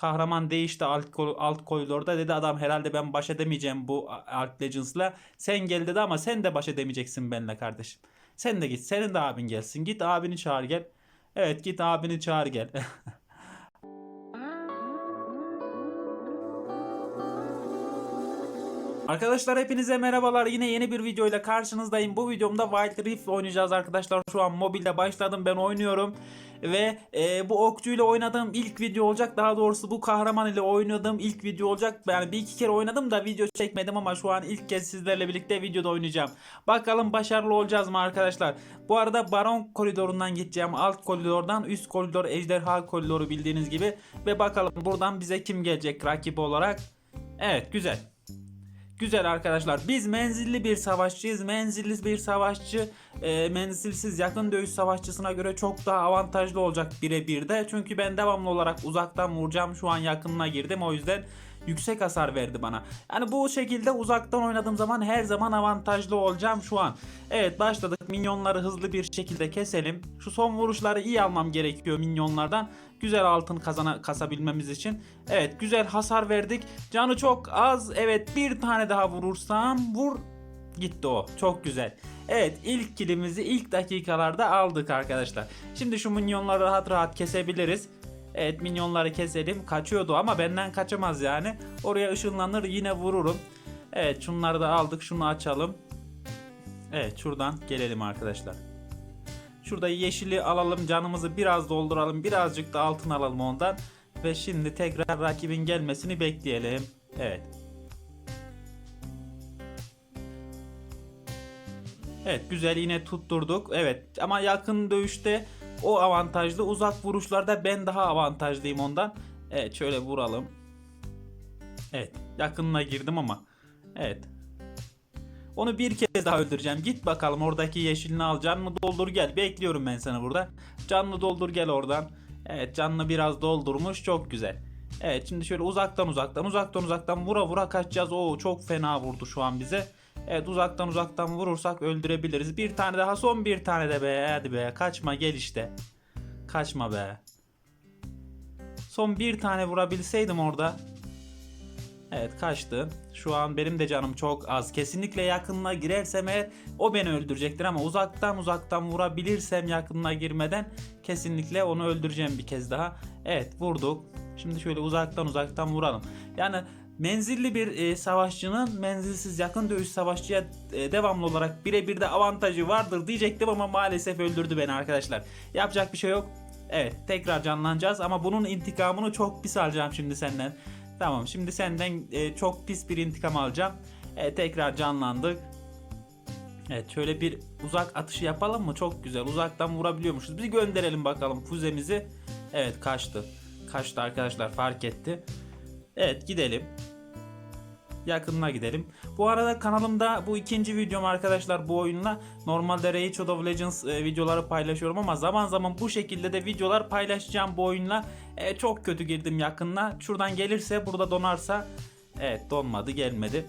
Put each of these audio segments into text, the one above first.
Kahraman değişti alt, alt koridorda dedi adam herhalde ben baş edemeyeceğim bu Ark Legends'la. Sen gel dedi ama sen de baş edemeyeceksin benimle kardeşim. Sen de git. Senin de abin gelsin. Git abini çağır gel. Evet git abini çağır gel. Arkadaşlar hepinize merhabalar. Yine yeni bir videoyla karşınızdayım. Bu videomda Wild Rift oynayacağız arkadaşlar. Şu an mobilde başladım ben oynuyorum. Ve e, bu okçuyla oynadığım ilk video olacak. Daha doğrusu bu kahraman ile oynadığım ilk video olacak. Yani bir iki kere oynadım da video çekmedim ama şu an ilk kez sizlerle birlikte videoda oynayacağım. Bakalım başarılı olacağız mı arkadaşlar. Bu arada Baron koridorundan gideceğim. Alt koridordan üst koridor ejderha koridoru bildiğiniz gibi. Ve bakalım buradan bize kim gelecek rakip olarak. Evet güzel. Güzel arkadaşlar. Biz menzilli bir savaşçıyız. Menzilli bir savaşçı e, menzilsiz yakın dövüş savaşçısına göre çok daha avantajlı olacak birebir de. Çünkü ben devamlı olarak uzaktan vuracağım. Şu an yakınına girdim. O yüzden yüksek hasar verdi bana. Yani bu şekilde uzaktan oynadığım zaman her zaman avantajlı olacağım şu an. Evet başladık. Minyonları hızlı bir şekilde keselim. Şu son vuruşları iyi almam gerekiyor minyonlardan. Güzel altın kazana kasabilmemiz için. Evet güzel hasar verdik. Canı çok az. Evet bir tane daha vurursam vur. Gitti o. Çok güzel. Evet ilk kilimizi ilk dakikalarda aldık arkadaşlar. Şimdi şu minyonları rahat rahat kesebiliriz. Evet minyonları keselim. Kaçıyordu ama benden kaçamaz yani. Oraya ışınlanır yine vururum. Evet şunları da aldık. Şunu açalım. Evet şuradan gelelim arkadaşlar. Şurada yeşili alalım. Canımızı biraz dolduralım. Birazcık da altın alalım ondan. Ve şimdi tekrar rakibin gelmesini bekleyelim. Evet. Evet güzel yine tutturduk. Evet ama yakın dövüşte o avantajlı. Uzak vuruşlarda ben daha avantajlıyım ondan. Evet şöyle vuralım. Evet yakınına girdim ama. Evet. Onu bir kez daha öldüreceğim. Git bakalım oradaki yeşilini al. Canını doldur gel. Bekliyorum ben seni burada. Canını doldur gel oradan. Evet canını biraz doldurmuş. Çok güzel. Evet şimdi şöyle uzaktan uzaktan uzaktan uzaktan vura vura kaçacağız. Oo çok fena vurdu şu an bize. Evet uzaktan uzaktan vurursak öldürebiliriz. Bir tane daha son bir tane de be. Hadi be kaçma gel işte. Kaçma be. Son bir tane vurabilseydim orada. Evet kaçtı. Şu an benim de canım çok az. Kesinlikle yakınına girersem eğer o beni öldürecektir ama uzaktan uzaktan vurabilirsem yakınına girmeden kesinlikle onu öldüreceğim bir kez daha. Evet vurduk. Şimdi şöyle uzaktan uzaktan vuralım. Yani menzilli bir e, savaşçının menzilsiz yakın dövüş savaşçıya e, devamlı olarak birebir de avantajı vardır diyecektim ama maalesef öldürdü beni arkadaşlar. Yapacak bir şey yok. Evet tekrar canlanacağız ama bunun intikamını çok pis alacağım şimdi senden. Tamam şimdi senden e, çok pis bir intikam alacağım. E, tekrar canlandık. Evet şöyle bir uzak atışı yapalım mı? Çok güzel. Uzaktan vurabiliyormuşuz. Bir gönderelim bakalım füzemizi. Evet kaçtı. Kaçtı arkadaşlar fark etti. Evet gidelim. Yakınına gidelim. Bu arada kanalımda bu ikinci videom arkadaşlar bu oyunla. Normalde Rage of Legends e, videoları paylaşıyorum ama zaman zaman bu şekilde de videolar paylaşacağım bu oyunla. E, çok kötü girdim yakınına. Şuradan gelirse burada donarsa. Evet donmadı gelmedi.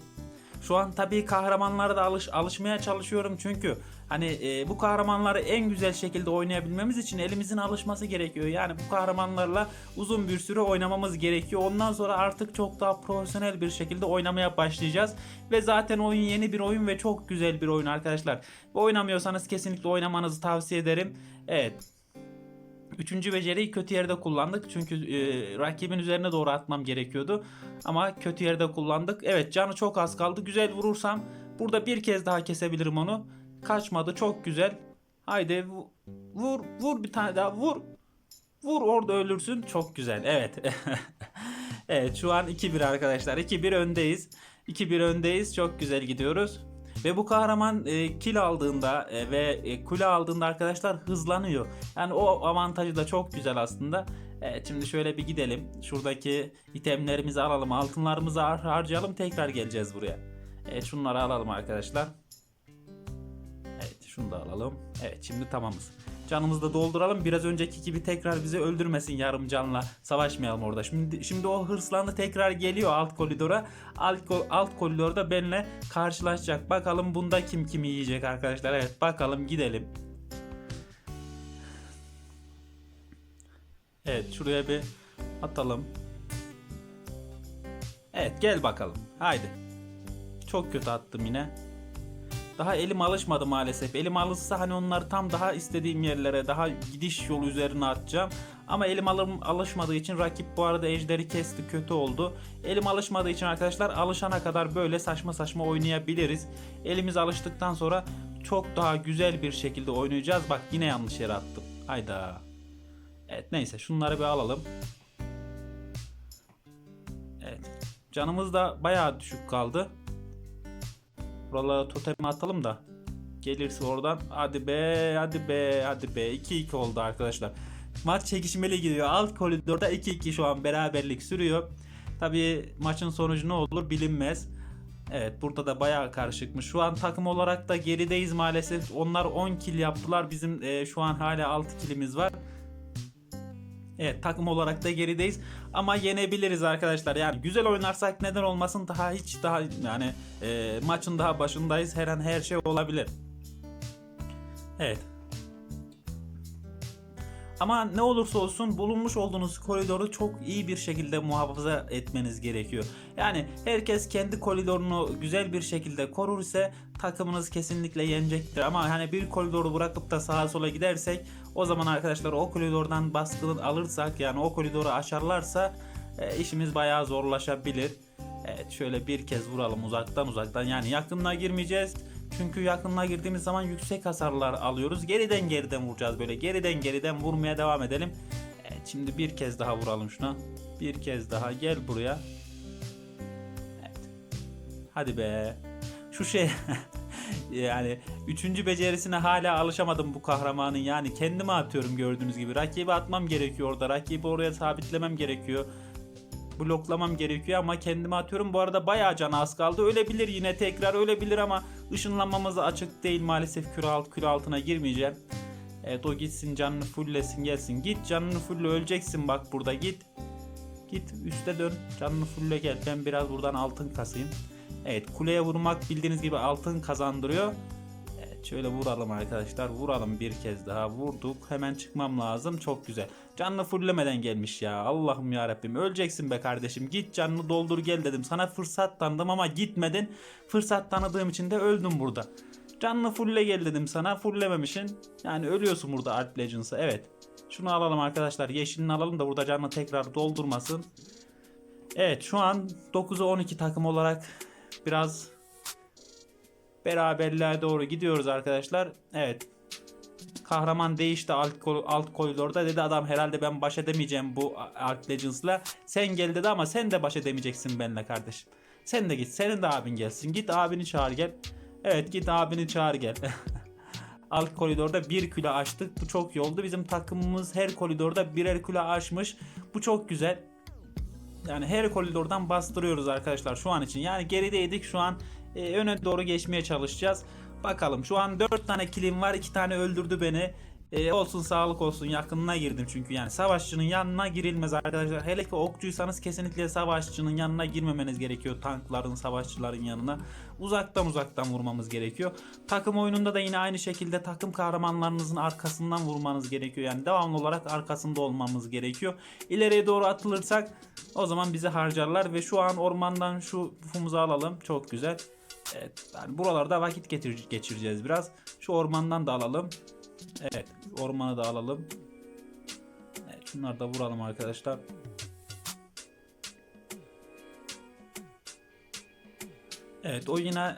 Şu an tabii kahramanlara da alış alışmaya çalışıyorum çünkü hani e, bu kahramanları en güzel şekilde oynayabilmemiz için elimizin alışması gerekiyor. Yani bu kahramanlarla uzun bir süre oynamamız gerekiyor. Ondan sonra artık çok daha profesyonel bir şekilde oynamaya başlayacağız. Ve zaten oyun yeni bir oyun ve çok güzel bir oyun arkadaşlar. Ve oynamıyorsanız kesinlikle oynamanızı tavsiye ederim. Evet Üçüncü beceriyi kötü yerde kullandık. Çünkü e, rakibin üzerine doğru atmam gerekiyordu. Ama kötü yerde kullandık. Evet canı çok az kaldı. Güzel vurursam burada bir kez daha kesebilirim onu. Kaçmadı çok güzel. Haydi vu- vur vur bir tane daha vur. Vur orada ölürsün. Çok güzel. Evet. evet şu an 2-1 arkadaşlar. 2-1 öndeyiz. 2-1 öndeyiz. Çok güzel gidiyoruz. Ve bu kahraman e, kill aldığında e, ve e, kule aldığında arkadaşlar hızlanıyor. Yani o avantajı da çok güzel aslında. Evet şimdi şöyle bir gidelim. Şuradaki itemlerimizi alalım. Altınlarımızı har- harcayalım. Tekrar geleceğiz buraya. Evet şunları alalım arkadaşlar. Şunu da alalım. Evet şimdi tamamız. Canımızı da dolduralım. Biraz önceki gibi tekrar bizi öldürmesin yarım canla. Savaşmayalım orada. Şimdi şimdi o hırslandı tekrar geliyor alt koridora. Alt, alt koridorda benimle karşılaşacak. Bakalım bunda kim kimi yiyecek arkadaşlar. Evet bakalım gidelim. Evet şuraya bir atalım. Evet gel bakalım. Haydi. Çok kötü attım yine. Daha elim alışmadı maalesef. Elim alışsa hani onları tam daha istediğim yerlere, daha gidiş yolu üzerine atacağım. Ama elim alım, alışmadığı için rakip bu arada ejderi kesti kötü oldu. Elim alışmadığı için arkadaşlar alışana kadar böyle saçma saçma oynayabiliriz. Elimiz alıştıktan sonra çok daha güzel bir şekilde oynayacağız. Bak yine yanlış yere attım. Hayda. Evet neyse şunları bir alalım. Evet. Canımız da bayağı düşük kaldı. Buralara totemi atalım da. Gelirse oradan. Hadi be, hadi be, hadi be. 2-2 oldu arkadaşlar. Maç çekişmeli gidiyor. Alt koridorda 2-2 şu an beraberlik sürüyor. Tabii maçın sonucu ne olur bilinmez. Evet burada da bayağı karışıkmış. Şu an takım olarak da gerideyiz maalesef. Onlar 10 kill yaptılar. Bizim e, şu an hala 6 killimiz var. Evet takım olarak da gerideyiz ama yenebiliriz arkadaşlar. Yani güzel oynarsak neden olmasın daha hiç daha yani e, maçın daha başındayız. Her an her şey olabilir. Evet. Ama ne olursa olsun bulunmuş olduğunuz koridoru çok iyi bir şekilde muhafaza etmeniz gerekiyor. Yani herkes kendi koridorunu güzel bir şekilde korur ise takımınız kesinlikle yenecektir. Ama hani bir koridoru bırakıp da sağa sola gidersek o zaman arkadaşlar o koridordan baskı alırsak yani o koridoru aşarlarsa e, işimiz bayağı zorlaşabilir. Evet şöyle bir kez vuralım uzaktan uzaktan yani yakınına girmeyeceğiz. Çünkü yakınına girdiğimiz zaman yüksek hasarlar alıyoruz. Geriden geriden vuracağız böyle. Geriden geriden vurmaya devam edelim. Evet şimdi bir kez daha vuralım şuna. Bir kez daha gel buraya. Evet. Hadi be. Şu şey yani üçüncü becerisine hala alışamadım bu kahramanın yani kendime atıyorum gördüğünüz gibi rakibi atmam gerekiyor orada rakibi oraya sabitlemem gerekiyor bloklamam gerekiyor ama kendime atıyorum. Bu arada bayağı canı az kaldı. Ölebilir yine tekrar ölebilir ama ışınlanmamız açık değil. Maalesef küre alt küre altına girmeyeceğim. Evet o gitsin canını fulllesin gelsin. Git canını fulle öleceksin. Bak burada git. Git üste dön. Canını fulle gel. Ben biraz buradan altın kasayım. Evet kuleye vurmak bildiğiniz gibi altın kazandırıyor. Şöyle vuralım arkadaşlar. Vuralım bir kez daha. Vurduk. Hemen çıkmam lazım. Çok güzel. Canını fullemeden gelmiş ya. Allah'ım ya Rabbim. Öleceksin be kardeşim. Git canını doldur gel dedim. Sana fırsat tanıdım ama gitmedin. Fırsat tanıdığım için de öldüm burada. Canını fulle gel dedim sana. Fulllememişsin. Yani ölüyorsun burada Alp Legends'a. Evet. Şunu alalım arkadaşlar. Yeşilini alalım da burada canını tekrar doldurmasın. Evet şu an 9'a 12 takım olarak biraz beraberliğe doğru gidiyoruz arkadaşlar. Evet. Kahraman değişti alt, alt koridorda dedi adam herhalde ben baş edemeyeceğim bu Ark Legends'la. Sen gel dedi ama sen de baş edemeyeceksin benimle kardeşim. Sen de git. Senin de abin gelsin. Git abini çağır gel. Evet git abini çağır gel. alt koridorda bir kilo açtık. Bu çok iyi oldu. Bizim takımımız her koridorda birer kilo aşmış. Bu çok güzel. Yani her koridordan bastırıyoruz arkadaşlar şu an için. Yani gerideydik şu an e, öne doğru geçmeye çalışacağız. Bakalım şu an 4 tane kilim var 2 tane öldürdü beni. E, olsun sağlık olsun yakınına girdim çünkü yani savaşçının yanına girilmez arkadaşlar. Hele ki okçuysanız kesinlikle savaşçının yanına girmemeniz gerekiyor. Tankların savaşçıların yanına. Uzaktan uzaktan vurmamız gerekiyor. Takım oyununda da yine aynı şekilde takım kahramanlarınızın arkasından vurmanız gerekiyor. Yani devamlı olarak arkasında olmamız gerekiyor. İleriye doğru atılırsak o zaman bizi harcarlar ve şu an ormandan şu bufumuzu alalım. Çok güzel. Evet, yani buralarda vakit getir- geçireceğiz biraz. Şu ormandan da alalım. Evet, ormanı da alalım. Evet, şunları da vuralım arkadaşlar. Evet, o yine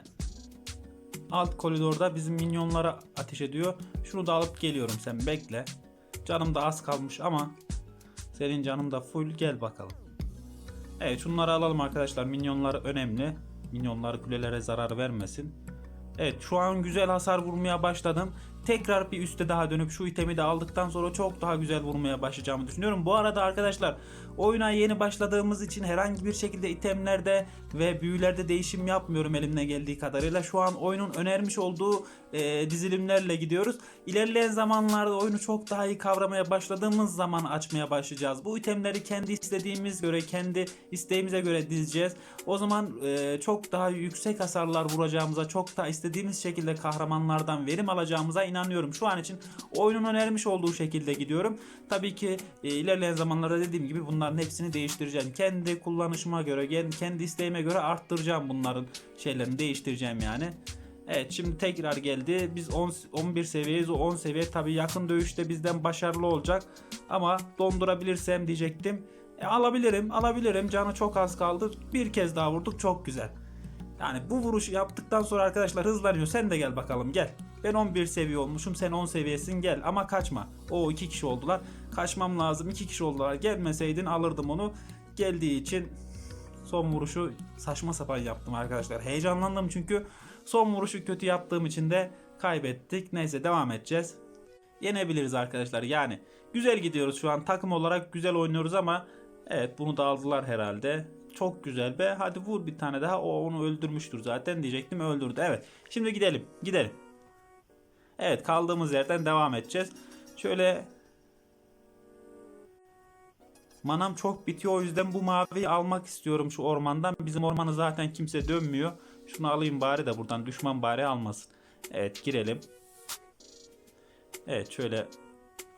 alt koridorda bizim minyonlara ateş ediyor. Şunu da alıp geliyorum sen bekle. Canım da az kalmış ama senin canım da full gel bakalım. Evet şunları alalım arkadaşlar. Minyonlar önemli. Minyonlar kulelere zarar vermesin. Evet şu an güzel hasar vurmaya başladım. Tekrar bir üste daha dönüp şu itemi de aldıktan sonra çok daha güzel vurmaya başlayacağımı düşünüyorum. Bu arada arkadaşlar oyuna yeni başladığımız için herhangi bir şekilde itemlerde ve büyülerde değişim yapmıyorum elimden geldiği kadarıyla. Şu an oyunun önermiş olduğu e, dizilimlerle gidiyoruz. İlerleyen zamanlarda oyunu çok daha iyi kavramaya başladığımız zaman açmaya başlayacağız. Bu itemleri kendi istediğimiz göre, kendi isteğimize göre dizeceğiz. O zaman e, çok daha yüksek hasarlar vuracağımıza, çok daha istediğimiz şekilde kahramanlardan verim alacağımıza inanıyorum. Şu an için oyunun önermiş olduğu şekilde gidiyorum. Tabii ki e, ilerleyen zamanlarda dediğim gibi bunlar bunların hepsini değiştireceğim. Kendi kullanışıma göre, kendi isteğime göre arttıracağım bunların şeylerini değiştireceğim yani. Evet şimdi tekrar geldi. Biz 10, 11 seviyeyiz. O 10 seviye tabii yakın dövüşte bizden başarılı olacak. Ama dondurabilirsem diyecektim. E, alabilirim, alabilirim. Canı çok az kaldı. Bir kez daha vurduk. Çok güzel. Yani bu vuruşu yaptıktan sonra arkadaşlar hızlanıyor. Sen de gel bakalım gel. Ben 11 seviye olmuşum. Sen 10 seviyesin gel. Ama kaçma. O iki kişi oldular. Kaçmam lazım. iki kişi oldular. Gelmeseydin alırdım onu. Geldiği için son vuruşu saçma sapan yaptım arkadaşlar. Heyecanlandım çünkü son vuruşu kötü yaptığım için de kaybettik. Neyse devam edeceğiz. Yenebiliriz arkadaşlar. Yani güzel gidiyoruz şu an. Takım olarak güzel oynuyoruz ama evet bunu da aldılar herhalde. Çok güzel be. Hadi vur bir tane daha. O onu öldürmüştür zaten diyecektim. Öldürdü. Evet. Şimdi gidelim. Gidelim. Evet kaldığımız yerden devam edeceğiz. Şöyle Manam çok bitiyor o yüzden bu maviyi almak istiyorum şu ormandan. Bizim ormanı zaten kimse dönmüyor. Şunu alayım bari de buradan düşman bari almasın. Evet girelim. Evet şöyle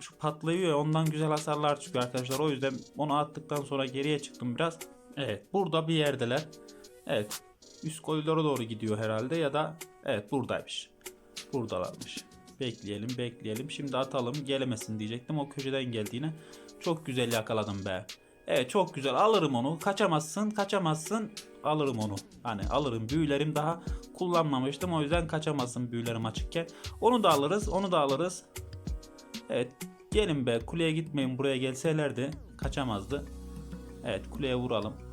şu patlıyor ya ondan güzel hasarlar çıkıyor arkadaşlar. O yüzden onu attıktan sonra geriye çıktım biraz. Evet burada bir yerdeler. Evet üst koridora doğru gidiyor herhalde ya da evet buradaymış. Buradalarmış. Bekleyelim bekleyelim. Şimdi atalım gelemesin diyecektim. O köşeden geldiğine çok güzel yakaladım be. Evet çok güzel alırım onu. Kaçamazsın kaçamazsın alırım onu. Hani alırım büyülerim daha kullanmamıştım. O yüzden kaçamazsın büyülerim açıkken. Onu da alırız onu da alırız. Evet gelin be kuleye gitmeyin buraya gelselerdi kaçamazdı. Evet kuleye vuralım.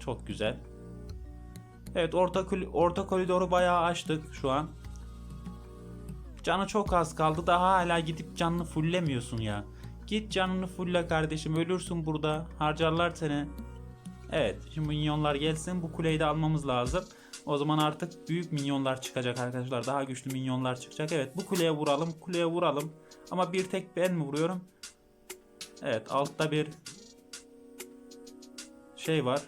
Çok güzel. Evet orta, orta koridoru bayağı açtık şu an. Canı çok az kaldı daha hala gidip canını fullemiyorsun ya. Git canını fulle kardeşim ölürsün burada harcarlar seni. Evet şimdi minyonlar gelsin bu kuleyi de almamız lazım. O zaman artık büyük minyonlar çıkacak arkadaşlar. Daha güçlü minyonlar çıkacak. Evet bu kuleye vuralım kuleye vuralım. Ama bir tek ben mi vuruyorum? Evet altta bir şey var.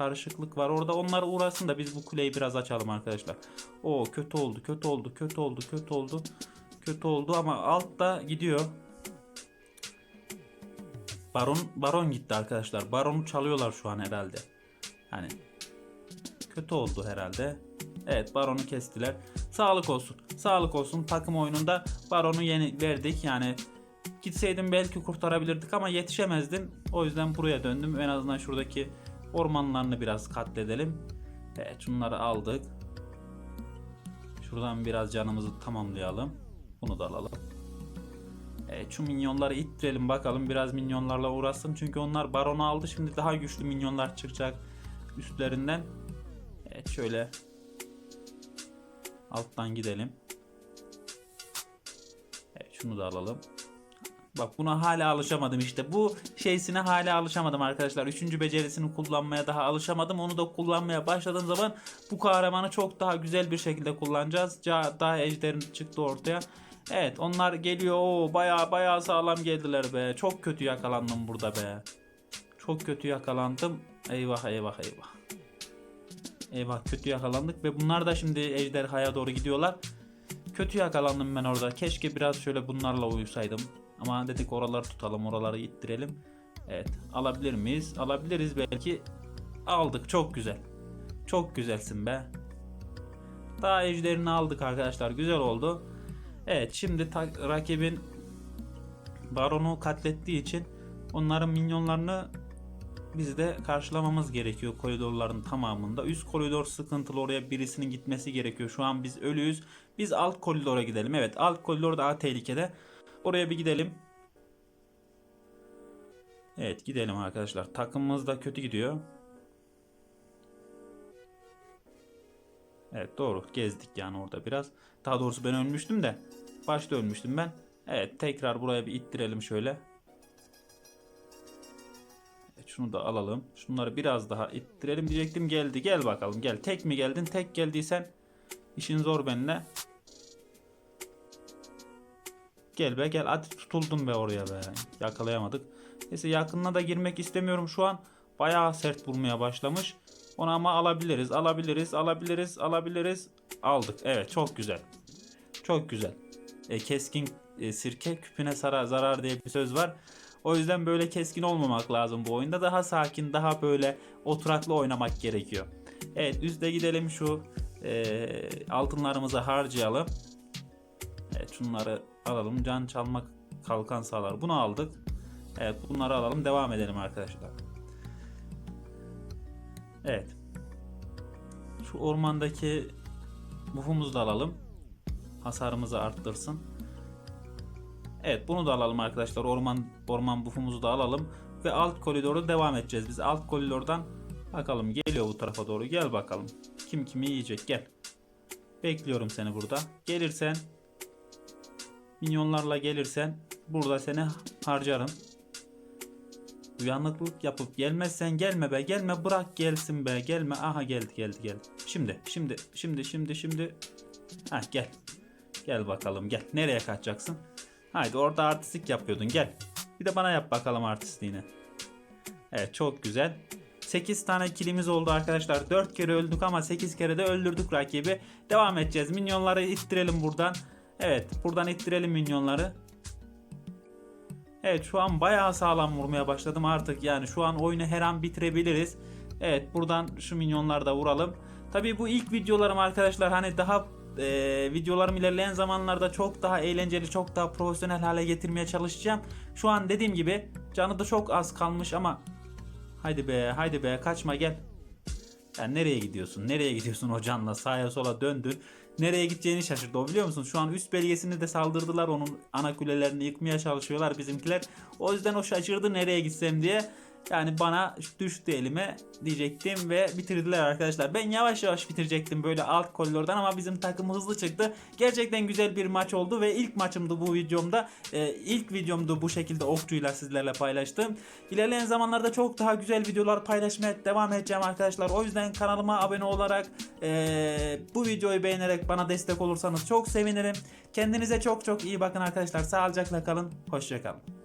Karışıklık var. Orada onlar uğrasın da biz bu kuleyi biraz açalım arkadaşlar. O kötü oldu, kötü oldu, kötü oldu, kötü oldu. Kötü oldu ama altta gidiyor. Baron Baron gitti arkadaşlar. Baron'u çalıyorlar şu an herhalde. Hani kötü oldu herhalde. Evet Baron'u kestiler. Sağlık olsun. Sağlık olsun. Takım oyununda Baron'u yeni verdik. Yani gitseydim belki kurtarabilirdik ama yetişemezdim. O yüzden buraya döndüm. En azından şuradaki ormanlarını biraz katledelim. Evet şunları aldık. Şuradan biraz canımızı tamamlayalım. Bunu da alalım. Evet şu minyonları ittirelim bakalım biraz minyonlarla uğraşsın. Çünkü onlar baronu aldı. Şimdi daha güçlü minyonlar çıkacak üstlerinden. Evet şöyle alttan gidelim. Evet şunu da alalım. Bak buna hala alışamadım işte. Bu şeysine hala alışamadım arkadaşlar. Üçüncü becerisini kullanmaya daha alışamadım. Onu da kullanmaya başladığım zaman bu kahramanı çok daha güzel bir şekilde kullanacağız. Ca- Daha ejderin çıktı ortaya. Evet onlar geliyor. Oo, baya baya sağlam geldiler be. Çok kötü yakalandım burada be. Çok kötü yakalandım. Eyvah eyvah eyvah. Eyvah kötü yakalandık ve bunlar da şimdi ejderhaya doğru gidiyorlar. Kötü yakalandım ben orada. Keşke biraz şöyle bunlarla uyusaydım. Ama dedik oraları tutalım, oraları ittirelim. Evet, alabilir miyiz? Alabiliriz belki. Aldık, çok güzel. Çok güzelsin be. Daha ejderini aldık arkadaşlar, güzel oldu. Evet, şimdi rakibin baronu katlettiği için onların minyonlarını biz de karşılamamız gerekiyor koridorların tamamında. Üst koridor sıkıntılı oraya birisinin gitmesi gerekiyor. Şu an biz ölüyüz. Biz alt koridora gidelim. Evet alt koridor daha tehlikede. Oraya bir gidelim. Evet gidelim arkadaşlar. Takımımız da kötü gidiyor. Evet doğru gezdik yani orada biraz. Daha doğrusu ben ölmüştüm de. Başta ölmüştüm ben. Evet tekrar buraya bir ittirelim şöyle. Evet, şunu da alalım. Şunları biraz daha ittirelim diyecektim. Geldi gel bakalım gel. Tek mi geldin? Tek geldiysen işin zor benimle. Gel be gel hadi tutuldum be oraya be. Yakalayamadık. Neyse yakınına da girmek istemiyorum şu an. Bayağı sert vurmaya başlamış. Onu ama alabiliriz, alabiliriz, alabiliriz, alabiliriz. Aldık. Evet çok güzel. Çok güzel. E, keskin e, sirke küpüne zarar, zarar diye bir söz var. O yüzden böyle keskin olmamak lazım bu oyunda. Daha sakin, daha böyle oturaklı oynamak gerekiyor. Evet üste gidelim şu eee, altınlarımızı harcayalım. Evet şunları alalım. Can çalmak kalkan sağlar. Bunu aldık. Evet bunları alalım. Devam edelim arkadaşlar. Evet. Şu ormandaki buffumuzu da alalım. Hasarımızı arttırsın. Evet bunu da alalım arkadaşlar. Orman orman buffumuzu da alalım. Ve alt koridoru devam edeceğiz. Biz alt koridordan bakalım geliyor bu tarafa doğru. Gel bakalım. Kim kimi yiyecek gel. Bekliyorum seni burada. Gelirsen minyonlarla gelirsen burada seni harcarım. Uyanıklık yapıp gelmezsen gelme be gelme bırak gelsin be gelme aha geldi geldi geldi. Şimdi şimdi şimdi şimdi şimdi ha gel. Gel bakalım gel. Nereye kaçacaksın? Haydi orada artistlik yapıyordun gel. Bir de bana yap bakalım artistliğini. Evet çok güzel. 8 tane kilimiz oldu arkadaşlar. 4 kere öldük ama 8 kere de öldürdük rakibi. Devam edeceğiz. Minyonları ittirelim buradan. Evet buradan ittirelim minyonları. Evet şu an bayağı sağlam vurmaya başladım artık. Yani şu an oyunu her an bitirebiliriz. Evet buradan şu minyonları da vuralım. Tabii bu ilk videolarım arkadaşlar hani daha e, videolarım ilerleyen zamanlarda çok daha eğlenceli, çok daha profesyonel hale getirmeye çalışacağım. Şu an dediğim gibi canı da çok az kalmış ama haydi be haydi be kaçma gel. Yani nereye gidiyorsun? Nereye gidiyorsun o canla? Sağa sola döndün. Nereye gideceğini şaşırdı o biliyor musun? Şu an üst bölgesini de saldırdılar. Onun ana kulelerini yıkmaya çalışıyorlar bizimkiler. O yüzden o şaşırdı nereye gitsem diye. Yani bana düştü elime diyecektim ve bitirdiler arkadaşlar. Ben yavaş yavaş bitirecektim böyle alt koridordan ama bizim takım hızlı çıktı. Gerçekten güzel bir maç oldu ve ilk maçımdı bu videomda. Ee, ilk videomdu bu şekilde okçuyla sizlerle paylaştım. İlerleyen zamanlarda çok daha güzel videolar paylaşmaya devam edeceğim arkadaşlar. O yüzden kanalıma abone olarak ee, bu videoyu beğenerek bana destek olursanız çok sevinirim. Kendinize çok çok iyi bakın arkadaşlar. Sağlıcakla kalın. Hoşçakalın.